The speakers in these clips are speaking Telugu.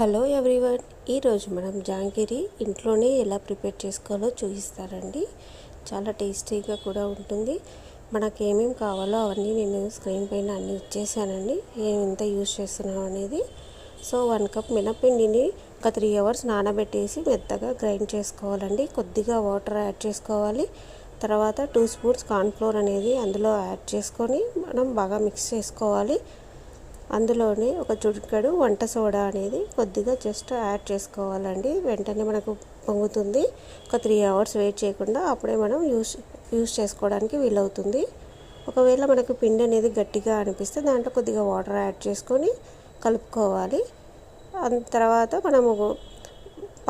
హలో ఎవ్రీవన్ ఈరోజు మనం జాంగిరి ఇంట్లోనే ఎలా ప్రిపేర్ చేసుకోవాలో చూపిస్తారండి చాలా టేస్టీగా కూడా ఉంటుంది. మనకు ఏమేమి కావాలో అవన్నీ నేను స్క్రీన్ పైన అన్నీ ఇచ్చేసానండి. నేను ఎంత యూజ్ చేస్తున్నాం అనేది. సో వన్ కప్ మినపిండిని ఒక త్రీ అవర్స్ నానబెట్టేసి మెత్తగా గ్రైండ్ చేసుకోవాలండి. కొద్దిగా వాటర్ యాడ్ చేసుకోవాలి. తర్వాత టూ స్పూన్స్ కార్న్ఫ్లోర్ అనేది అందులో యాడ్ చేసుకొని మనం బాగా మిక్స్ చేసుకోవాలి. అందులోనే ఒక చుడికడు వంట సోడా అనేది కొద్దిగా జస్ట్ యాడ్ చేసుకోవాలండి. వెంటనే మనకు పొంగుతుంది. ఒక త్రీ అవర్స్ వెయిట్ చేయకుండా అప్పుడే మనం యూస్ యూస్ చేసుకోవడానికి వీలవుతుంది. ఒకవేళ మనకు పిండి అనేది గట్టిగా అనిపిస్తే దాంట్లో కొద్దిగా వాటర్ యాడ్ చేసుకొని కలుపుకోవాలి. తర్వాత మనము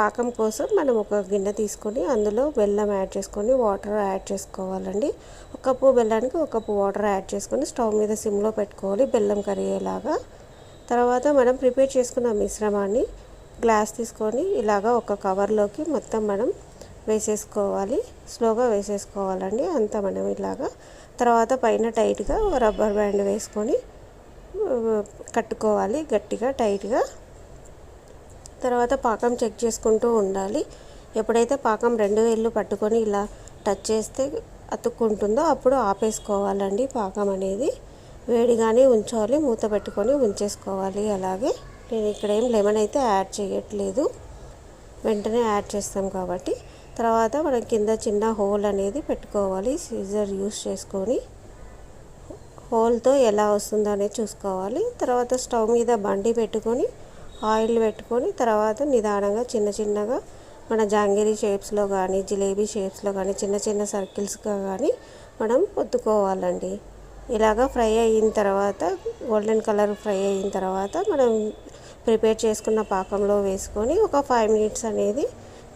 పాకం కోసం మనం ఒక గిన్నె తీసుకొని అందులో బెల్లం యాడ్ చేసుకొని వాటర్ యాడ్ చేసుకోవాలండి. ఒక కప్పు బెల్లానికి ఒక కప్పు వాటర్ యాడ్ చేసుకొని స్టవ్ మీద సిమ్లో పెట్టుకోవాలి బెల్లం కరిగేలాగా. తర్వాత మనం ప్రిపేర్ చేసుకున్న మిశ్రమాన్ని గ్లాస్ తీసుకొని ఇలాగా ఒక కవర్లోకి మొత్తం మనం వేసేసుకోవాలి. స్లోగా వేసేసుకోవాలండి. అంతా మనం ఇలాగా. తర్వాత పైన టైట్గా రబ్బర్ బ్యాండ్ వేసుకొని కట్టుకోవాలి గట్టిగా టైట్గా. తర్వాత పాకం చెక్ చేసుకుంటూ ఉండాలి. ఎప్పుడైతే పాకం రెండు వేళ్ళు పట్టుకొని ఇలా టచ్ చేస్తే అతుక్కుంటుందో అప్పుడు ఆపేసుకోవాలండి పాకం అనేది. వేడిగానే ఉంచాలి మూత పెట్టుకొని ఉంచేసుకోవాలి. అలాగే నేను ఇక్కడ ఏం లెమన్ అయితే యాడ్ చేయట్లేదు. వెంటనే యాడ్ చేస్తాం కాబట్టి. తర్వాత మనం కింద చిన్న హోల్ అనేది పెట్టుకోవాలి సీజర్ యూస్ చేసుకొని. హోల్తో ఎలా వస్తుందో అనేది చూసుకోవాలి. తర్వాత స్టవ్ మీద బండి పెట్టుకొని ఆయిల్ పెట్టుకొని తర్వాత నిదానంగా చిన్న చిన్నగా మన జాంగిరీ షేప్స్లో కానీ జిలేబీ షేప్స్లో కానీ చిన్న చిన్న సర్కిల్స్గా కానీ మనం పొత్తుకోవాలండి ఇలాగా ఫ్రై అయిన తర్వాత గోల్డెన్ కలర్ ఫ్రై అయిన తర్వాత మనం ప్రిపేర్ చేసుకున్న పాకంలో వేసుకొని ఒక ఫైవ్ మినిట్స్ అనేది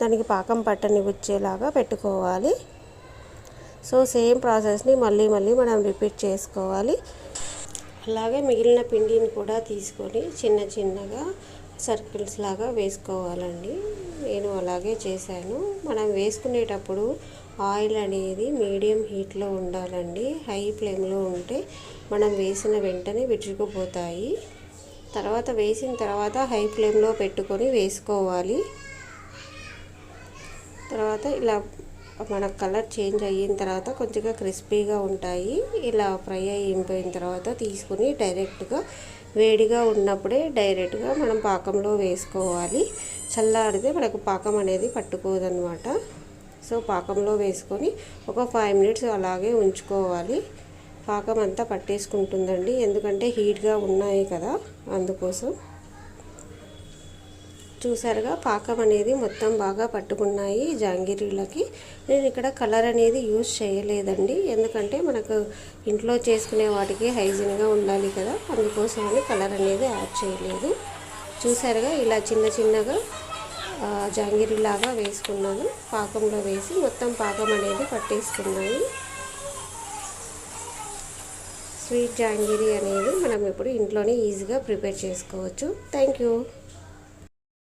దానికి పాకం పట్టని వచ్చేలాగా పెట్టుకోవాలి. సో సేమ్ ప్రాసెస్ని మళ్ళీ మళ్ళీ మనం రిపీట్ చేసుకోవాలి. అలాగే మిగిలిన పిండిని కూడా తీసుకొని చిన్న చిన్నగా సర్కిల్స్ లాగా వేసుకోవాలండి. నేను అలాగే చేశాను. మనం వేసుకునేటప్పుడు ఆయిల్ అనేది మీడియం హీట్లో ఉండాలండి. హై ఫ్లేమ్లో ఉంటే మనం వేసిన వెంటనే విడుచుకుపోతాయి తర్వాత వేసిన తర్వాత హై ఫ్లేమ్లో పెట్టుకొని వేసుకోవాలి. తర్వాత ఇలా మన కలర్ చేంజ్ అయిన తర్వాత కొంచెంగా క్రిస్పీగా ఉంటాయి. ఇలా ఫ్రై అయిపోయిన తర్వాత తీసుకుని డైరెక్ట్గా వేడిగా ఉన్నప్పుడే డైరెక్ట్గా మనం పాకంలో వేసుకోవాలి. చల్లారితే మనకు పాకం అనేది పట్టుకోదనమాట సో పాకంలో వేసుకొని ఒక ఫైవ్ మినిట్స్ అలాగే ఉంచుకోవాలి. పాకం అంతా పట్టేసుకుంటుందండి. ఎందుకంటే హీట్గా ఉన్నాయి కదా అందుకోసం. చూసారుగా పాకం అనేది మొత్తం బాగా పట్టుకున్నాయి జాంగిరీలకి. నేను ఇక్కడ కలర్ అనేది యూజ్ చేయలేదండి. ఎందుకంటే మనకు ఇంట్లో చేసుకునే వాటికి హైజీన్గా ఉండాలి కదా. అందుకోసమని కలర్ అనేది యాడ్ చేయలేదు. చూసారుగా ఇలా చిన్న చిన్నగా జాంగిరీలాగా వేసుకున్నాను. పాకంలో వేసి మొత్తం పాకం అనేది పట్టేసుకున్నాయి. స్వీట్ జాంగిరీ అనేది మనం ఇప్పుడు ఇంట్లోనే ఈజీగా ప్రిపేర్ చేసుకోవచ్చు. Thank you.